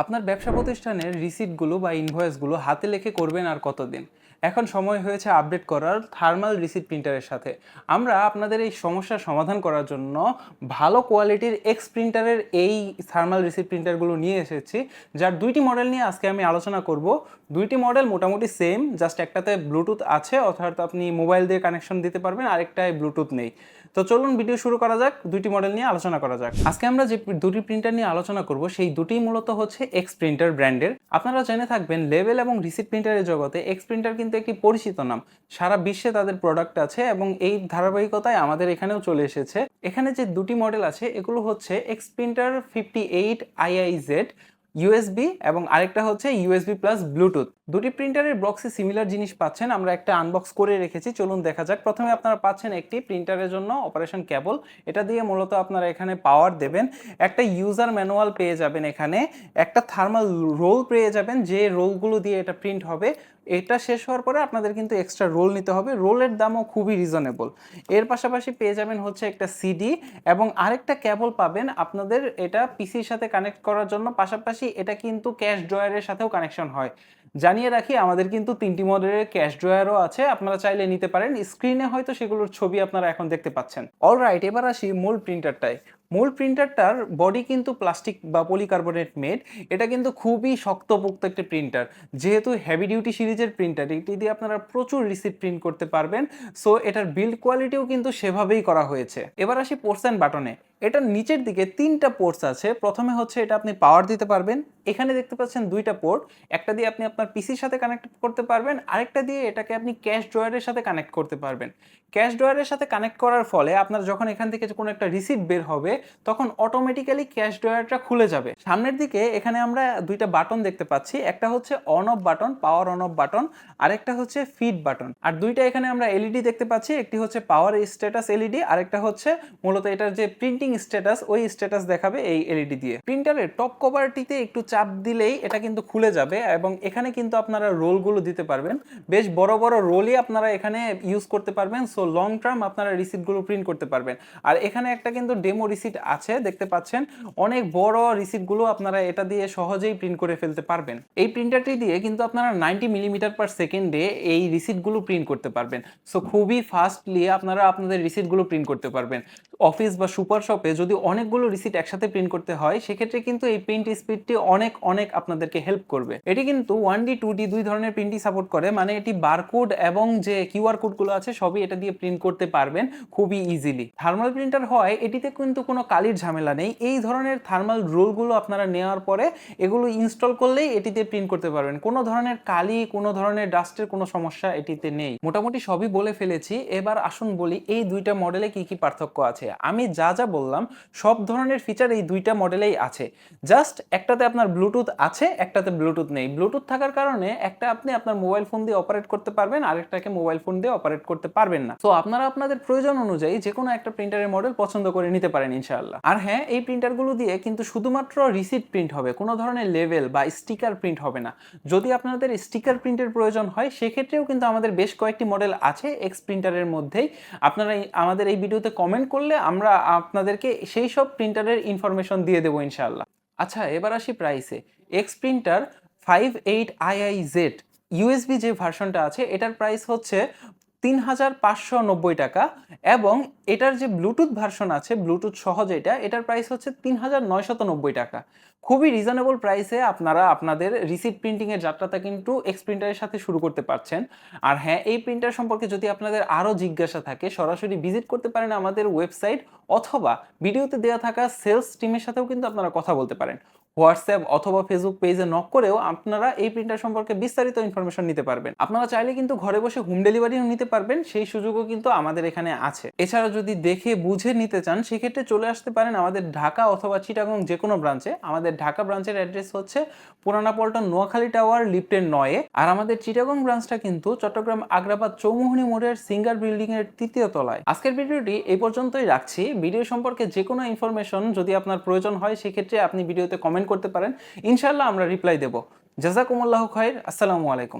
আপনার ব্যবসা প্রতিষ্ঠানের রিসিটগুলো বা ইনভয়েসগুলো হাতে লেখে করবেন আর কতদিন? এখন সময় হয়েছে আপডেট করার থার্মাল রিসিট প্রিন্টারের সাথে। আমরা আপনাদের এই সমস্যার সমাধান করার জন্য ভালো কোয়ালিটির এক্স প্রিন্টারের এই থার্মাল রিসিট প্রিন্টারগুলো নিয়ে এসেছি, যার দুইটি মডেল নিয়ে আজকে আমি আলোচনা করব। দুইটি মডেল মোটামুটি সেম জাস্ট একটাতে ব্লুটুথ আছে, অর্থাৎ আপনি মোবাইল দিয়ে কানেকশন দিতে পারবেন, আরেকটায় ব্লুটুথ নেই। তো চলুন ভিডিও শুরু করা যাক, দুইটি মডেল নিয়ে আলোচনা করা যাক। আজকে আমরা যে দুটি প্রিন্টার নিয়ে আলোচনা করব, সেই দুটি মূলত হচ্ছে এক্স প্রিন্টার ব্র্যান্ডের আপনারা জেনে থাকবেন লেভেল এবং রিসিট প্রিন্টারের জগতে এক্স প্রিন্টার কিন্তু একটি পরিচিত নাম। সারা বিশ্বে তাদের প্রোডাক্ট আছে এবং এই ধারাবাহিকতায় আমাদের এখানেও চলে এসেছে। এখানে যে দুটি মডেল আছে, এগুলো হচ্ছে X printer fifty eight IIZ USB এবং আরেকটা হচ্ছে ইউএসবি প্লাস ব্লুটুথ দুটি প্রিন্টারের বক্সে সিমিলার জিনিস পাচ্ছেন, আমরা একটা আনবক্স করে রেখেছি। চলুন দেখা যাক। প্রথমে আপনারা পাচ্ছেন একটি প্রিন্টারের জন্য অপারেশন কেবল এটা দিয়ে মূলত আপনারা এখানে পাওয়ার দেবেন। একটা ইউজার ম্যানুয়াল পেয়ে যাবেন এখানে। একটা থার্মাল রোল পেয়ে যাবেন, যে রোলগুলো দিয়ে এটা প্রিন্ট হবে। এটা শেষ হওয়ার পরে আপনাদের কিন্তু এক্সট্রা রোল নিতে হবে। রোলের দামও খুবই রিজনেবল এর পাশাপাশি পেয়ে যাবেন হচ্ছে একটা সিডি এবং আরেকটা কেবল পাবেন আপনাদের এটা পিসির সাথে কানেক্ট করার জন্য। পাশাপাশি এটা কিন্তু ক্যাশ ড্রয়ারের সাথেও কানেকশন হয়। জানিয়ে রাখি, আমাদের কিন্তু তিনটি মডেলের ক্যাশ ড্রয়ারও আছে। আপনারা চাইলে নিতে পারেন। স্ক্রিনে হয়তো সেগুলোর ছবি আপনারা এখন দেখতে পাচ্ছেন। অলরাইট এবার আসি মূল প্রিন্টারটায় মূল প্রিন্টারটার বডি কিন্তু প্লাস্টিক বা পলিকার্বনেট মেড এটা কিন্তু খুবই শক্তপোক্ত একটি প্রিন্টার যেহেতু হেভি ডিউটি সিরিজের প্রিন্টার এটি দিয়ে আপনারা প্রচুর রিসিপ্ট প্রিন্ট করতে পারবেন। সো এটার বিল্ড কোয়ালিটিও কিন্তু সেভাবেই করা হয়েছে। এবার আসি পোর্টস অ্যান্ড বাটনে এটার নিচের দিকে তিনটা পোর্টস আছে। প্রথমে হচ্ছে এটা আপনি পাওয়ার দিতে পারবেন। এখানে দেখতে পাচ্ছেন দুইটা পোর্ট একটা দিয়ে আপনি আপনার পিসির সাথে কানেক্ট করতে পারবেন। আরেকটা দিয়ে এটাকে আপনি ক্যাশ ড্রয়ারের সাথে কানেক্ট করতে পারবেন। ক্যাশ ড্রয়ারের সাথে কানেক্ট করার ফলে আপনার যখন এখান থেকে কোনো একটা রিসিপ্ট বের হবে তখন অটোমেটিক্যালি ক্যাশ ড্রয়ারটা খুলে যাবে। সামনের দিকে এখানে আমরা দুইটা বাটন দেখতে পাচ্ছি। একটা হচ্ছে on off button power on off button আরেকটা হচ্ছে ফিড বাটন আর দুইটা এখানে আমরা এলইডি দেখতে পাচ্ছি। একটি হচ্ছে পাওয়ার স্ট্যাটাস এলইডি আরেকটা হচ্ছে মূলত এটার যে প্রিন্টিং স্ট্যাটাস ওই স্ট্যাটাস দেখাবে এই এলইডি দিয়ে। প্রিন্টারের টপ কভারটিতে একটু চাপ দিলেই এটা কিন্তু খুলে যাবে এবং এখানে কিন্তু আপনারা রোলগুলো দিতে পারবেন। বেশ বড় বড় রোলই আপনারা এখানে ইউজ করতে পারবেন। সো লং টার্ম আপনারা রিসিপ্টগুলো প্রিন্ট করতে পারবেন। আর এখানে একটা কিন্তু ডেমো রিসিপ্ট আছে, দেখতে পাচ্ছেন। অনেক বড় রিসিপ্টগুলো আপনারা এটা দিয়ে সহজেই প্রিন্ট করে ফেলতে পারবেন। এই প্রিন্টারটি দিয়ে কিন্তু আপনারা নাইনটি মিলিমিটার পার সেকেন্ডে এই রিসিপ্টগুলো প্রিন্ট করতে পারবেন। সো খুবই ফাস্টলি আপনারা আপনাদের রিসিপ্টগুলো প্রিন্ট করতে পারবেন। অফিস বা সুপার শপে যদি অনেকগুলো রিসিট একসাথে প্রিন্ট করতে হয়, সেক্ষেত্রে কিন্তু এই প্রিন্ট স্পিডটি অনেক অনেক আপনাদেরকে হেল্প করবে। এটি কিন্তু ওয়ান ডি টু ডি দুই ধরনের প্রিন্টই সাপোর্ট করে। মানে এটি বারকোড এবং যে কিউআর কোডগুলো আছে, সবই এটা দিয়ে প্রিন্ট করতে পারবেন খুবই ইজিলি থার্মাল প্রিন্টার হয়, এটিতে কিন্তু কোনো কালির ঝামেলা নেই। এই ধরনের থার্মাল রোলগুলো আপনারা নেওয়ার পরে এগুলো ইনস্টল করলেই এটিতে প্রিন্ট করতে পারবেন। কোনো ধরনের কালি, কোনো ধরনের ডাস্টের কোনো সমস্যা এটিতে নেই। মোটামুটি সবই বলে ফেলেছি। এবার আসুন বলি, এই দুইটা মডেলে কি কি পার্থক্য আছে? আমি যা যা বললাম, সব ধরনের ফিচার এই দুইটা মডেলেই আছে। জাস্ট একটাতে আপনার ব্লুটুথ আছে, একটাতে ব্লুটুথ নেই। ব্লুটুথ থাকার কারণে একটা আপনি আপনার মোবাইল ফোন দিয়ে অপারেট করতে পারবেন, আরেকটাকে মোবাইল ফোন দিয়ে অপারেট করতে পারবেন না। তো আপনারা আপনাদের প্রয়োজন অনুযায়ী যে কোনো একটা প্রিন্টারের মডেল পছন্দ করে নিতে পারেন। ইনশাআল্লাহ। আর হ্যাঁ এই প্রিন্টারগুলো দিয়ে কিন্তু শুধুমাত্র রিসিট প্রিন্ট হবে, কোনো ধরনের লেভেল বা স্টিকার প্রিন্ট হবে না। যদি আপনাদের স্টিকার প্রিন্টের প্রয়োজন হয়, সেক্ষেত্রেও কিন্তু আমাদের বেশ কয়েকটি মডেল আছে এক্স প্রিন্টারের মধ্যেই। আপনারা আমাদের এই ভিডিওতে কমেন্ট করলে আমরা আপনাদেরকে সেই সব প্রিন্টারের ইনফরমেশন দিয়ে দেবো ইনশাআল্লাহ। আচ্ছা এবার আসি প্রাইসে X printer five eight II Z USB যে ভার্সনটা আছে, এটার প্রাইস হচ্ছে তিন হাজার পাঁচশো নব্বই টাকা এবং এটার যে ব্লুটুথ ভার্সন আছে, ব্লুটুথ সহ যেটা এটার প্রাইস হচ্ছে তিন হাজার নয়শত নব্বই টাকা। খুবই রিজনেবল প্রাইসে আপনারা আপনাদের রিসিট প্রিন্টিংয়ের যাত্রাটা কিন্তু এক্স প্রিন্টারের সাথে শুরু করতে পারছেন। আর হ্যাঁ এই প্রিন্টার সম্পর্কে যদি আপনাদের আরও জিজ্ঞাসা থাকে, সরাসরি ভিজিট করতে পারেন আমাদের ওয়েবসাইট অথবা ভিডিওতে দেওয়া থাকা সেলস টিমের সাথেও কিন্তু আপনারা কথা বলতে পারেন। হোয়াটসঅ্যাপ অথবা ফেসবুক পেজে নক করেও আপনারা এই প্রিন্টার সম্পর্কে বিস্তারিত ইনফরমেশন নিতে পারবেন। আপনারা চাইলে কিন্তু ঘরে বসে হোম ডেলিভারিও নিতে পারবেন, সেই সুযোগও কিন্তু আমাদের এখানে আছে। এছাড়া যদি দেখে বুঝে নিতে চান, সেক্ষেত্রে চলে আসতে পারেন আমাদের ঢাকা অথবা চিটাগং যে কোনো ব্রাঞ্চে আমাদের ঢাকা ব্রাঞ্চের অ্যাড্রেস হচ্ছে পুরানা পল্টন নোয়াখালী টাওয়ার লিফটের নয়ে আর আমাদের চিটাগং ব্রাঞ্চটা কিন্তু চট্টগ্রাম আগ্রাবাদ চৌমুহনী মোড়ের সিঙ্গার বিল্ডিং এর তৃতীয় তলায়। আজকের ভিডিওটি এই পর্যন্তই রাখছি। ভিডিও সম্পর্কে যে কোনো ইনফরমেশন যদি আপনার প্রয়োজন হয়, সেক্ষেত্রে আপনি ভিডিওতে কমেন্ট করতে পারেন। ইনশাল্লাহ আমরা রিপ্লাই দেবো। জাজাকুমুল্লাহ খয়ের আসসালামু আলাইকুম।